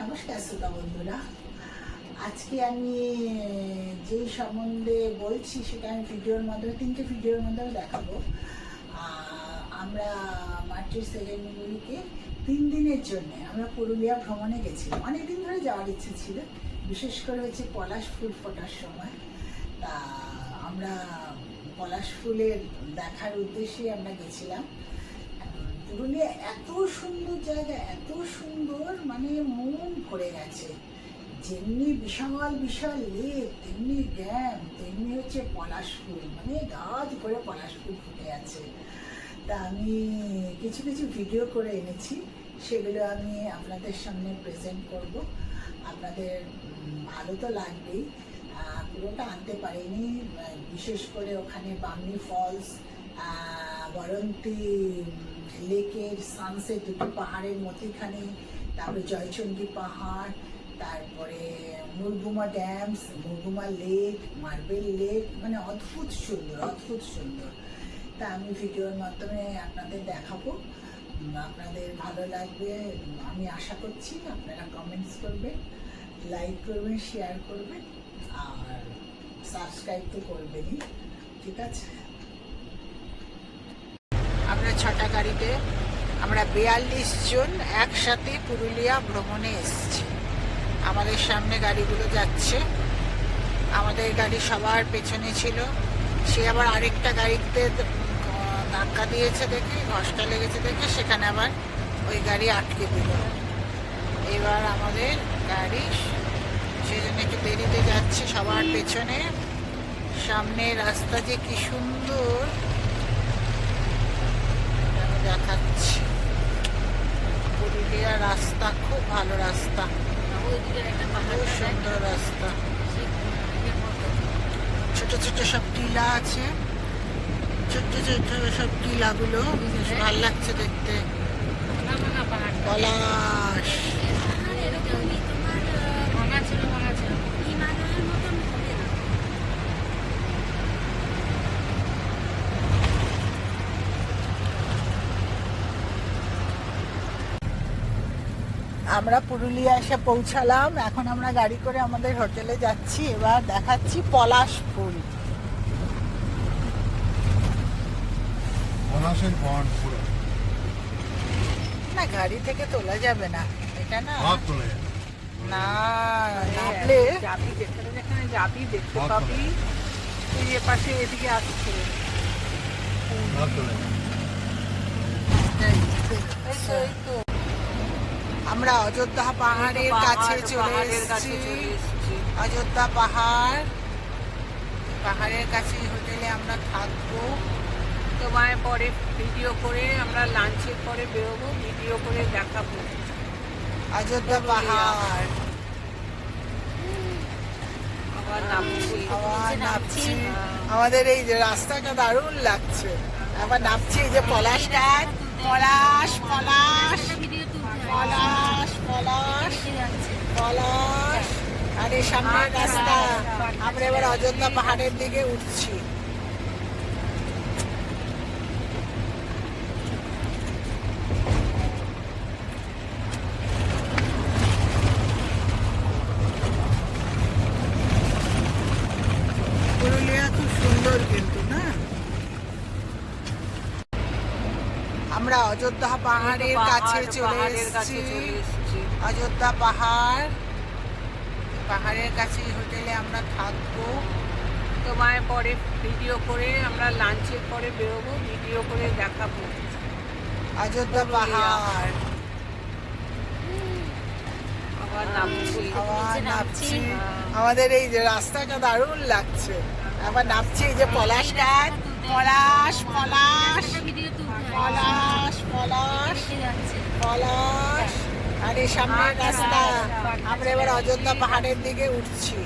নমস্কার শ্রোতা বন্ধুরা। আজকে আমি যেই সম্বন্ধে বলছি সেটা আমি ভিডিওর মাধ্যমে, তিনটে ভিডিওর মাধ্যমে দেখাবো। আমরা মার্চের সেকেন্ড উইকে তিন দিনের জন্য, আমরা পুরুলিয়া ভ্রমণে গেছিলাম। অনেকদিন ধরে যাওয়ার ইচ্ছে ছিল, বিশেষ করে হচ্ছে পলাশ ফুল ফোটার সময়। তা, আমরা পলাশ ফুলের দেখার উদ্দেশ্যে আমরা গেছিলাম। পুরুলিয়া এত সুন্দর জায়গা, এত সুন্দর মানে মন ভরে গেছে। যেমনি বিশাল বিশাল লেক, তেমনি ড্যাম, তেমনি হচ্ছে পলাশ ফুল মানে গাছ ভরে পলাশ ফুল ফুটে আছে। তা আমি কিছু কিছু ভিডিও করে এনেছি, সেগুলো আমি আপনাদের সামনে প্রেজেন্ট করব। আপনাদের ভালো তো লাগবেই। পুরোটা আনতে পারিনি বিশেষ করে ওখানে বামনি ফলস বরন্তি লেকের সানসেট দুটো পাহাড়ের মধ্যেখানে, তারপরে জয়চন্ডী পাহাড়, তারপরে Murguma dams Murguma lake marble lake মানে অদ্ভুত সুন্দর অদ্ভুত সুন্দর। তা আমি ভিডিওর মাধ্যমে আপনাদের দেখাবো। আপনাদের ভালো লাগবে, আমি আশা করছি আপনারা কমেন্টস করবেন লাইক করবেন শেয়ার করবেন, আর সাবস্ক্রাইব তো করবেনই, ঠিক আছে? আমরা ছটা গাড়িতে, আমরা বিয়াল্লিশ জন একসাথে পুরুলিয়া ভ্রমণে এসেছি। আমাদের সামনে গাড়িগুলো যাচ্ছে। আমাদের গাড়ি সবার পেছনে ছিল। সে আবার আরেকটা গাড়িতে ধাক্কা দিয়েছে দেখে, ঘষটা লেগেছে দেখে, সেখানে আবার ওই গাড়ি আটকে দিল। এবার আমাদের গাড়ি সেই জন্য একটু দেরিতে যাচ্ছে সবার পেছনে। সামনে রাস্তা যে কি সুন্দর! দেখাচ্ছি। পুরুলিয়া রাস্তা, খুব ভালো রাস্তা। খুব সুন্দর রাস্তা। ছোট ছোট সব টিলা আছে। ছোট্ট ছোট্ট সব টিলাগুলো। ভালো লাগছে দেখতে। পলাশ। আমরা পুরুলিয়া এসে পৌঁছালাম। এখন আমরা গাড়ি করে আমাদের হোটেলে যাচ্ছি। এবার দেখাচ্ছি পলাশ ফুল পলাশের বন্ড পুরো। না গাড়ি থেকে তোলা যাবে না। এটা না যাবে। না নামলে যাবি যেখানে যেখানে যাবি দেখতে হাত পাবি। এই এ পাশে এদিকে আসছে। হাত তোলে যাবে। এই তো এই তো। আমরা অযোধ্যা পাহাড়ের কাছে চলে এসেছি। অযোধ্যা পাহাড় পাহাড়ের কাছে হোটেলে আমরা থাকব। তোমায় পরে ভিডিও করে আমরা লাঞ্চের পরে বেরোবো ভিডিও করে দেখাবো। অযোধ্যা পাহাড়। আবার নামছি। আবার নামছি। আমাদের এই যে রাস্তাটা দারুণ লাগছে। আবার নামছি এই যে পলাশ গাছ পলাশ পলাশ। পলাশ পলাশ আর এই রাস্তা। আমরা এবার অযোধ্যা পাহাড়ের দিকে উঠছি। পুরুলিয়া খুব সুন্দর কিন্তু না আমরা অযোধ্যা পাহাড়ের কাছে চলে এসেছি। অযোধ্যা পাহাড় পাহাড়ের কাছে হোটেলে আমরা থাকব। তোমায় পরে ভিডিও করে আমরা লাঞ্চের পরে বেরোবো ভিডিও করে দেখাবো। অযোধ্যা পাহাড়। আবার নামছি। আবার নামছি। আমাদের এই যে রাস্তাটা দারুণ লাগছে। আবার নামছি এই যে পলাশ গাছ পলাশ পলাশ পলাশ। পলাশ আর এই সামনের রাস্তা। আমরা এবার অযোধ্যা পাহাড়ের দিকে উঠছি।